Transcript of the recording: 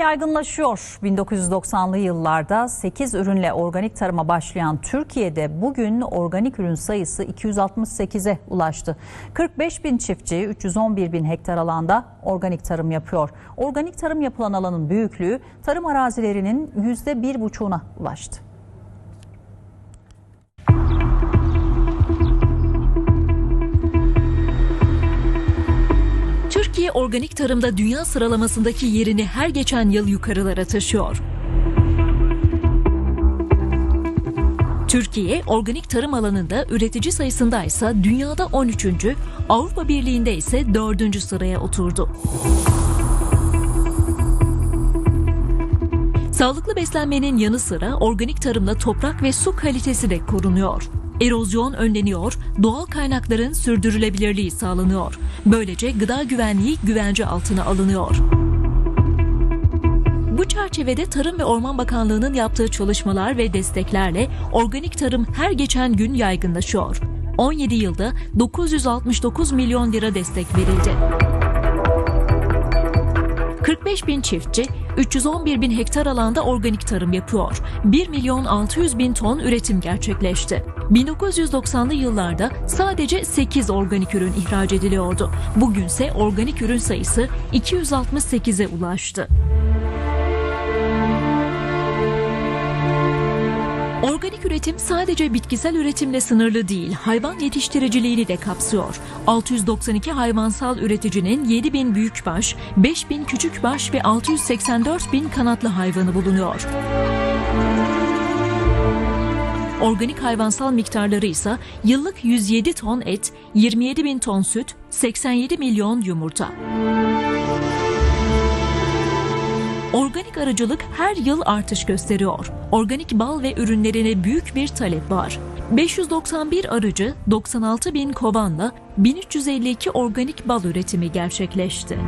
yaygınlaşıyor. 1990'lı yıllarda 8 ürünle organik tarıma başlayan Türkiye'de bugün organik ürün sayısı 268'e ulaştı. 45 bin çiftçi 311 bin hektar alanda organik tarım yapıyor. Organik tarım yapılan alanın büyüklüğü tarım arazilerinin %1,5'una ulaştı. Organik tarımda dünya sıralamasındaki yerini her geçen yıl yukarılara taşıyor. Türkiye organik tarım alanında üretici sayısında ise dünyada 13. Avrupa Birliği'nde ise 4. sıraya oturdu. Sağlıklı beslenmenin yanı sıra organik tarımla toprak ve su kalitesi de korunuyor. Erozyon önleniyor, doğal kaynakların sürdürülebilirliği sağlanıyor. Böylece gıda güvenliği güvence altına alınıyor. Bu çerçevede Tarım ve Orman Bakanlığı'nın yaptığı çalışmalar ve desteklerle organik tarım her geçen gün yaygınlaşıyor. 17 yılda 969 milyon lira destek verildi. 45 bin çiftçi 311 bin hektar alanda organik tarım yapıyor. 1 milyon 600 bin ton üretim gerçekleşti. 1990'lı yıllarda sadece 8 organik ürün ihraç ediliyordu. Bugünse organik ürün sayısı 268'e ulaştı. Organik üretim sadece bitkisel üretimle sınırlı değil, hayvan yetiştiriciliğini de kapsıyor. 692 hayvansal üreticinin 7000 büyükbaş, 5000 küçükbaş ve 684 bin kanatlı hayvanı bulunuyor. Organik hayvansal miktarları ise yıllık 107 ton et, 27 bin ton süt, 87 milyon yumurta. Organik arıcılık her yıl artış gösteriyor. Organik bal ve ürünlerine büyük bir talep var. 591 arıcı 96 bin kovanla 1352 organik bal üretimi gerçekleşti.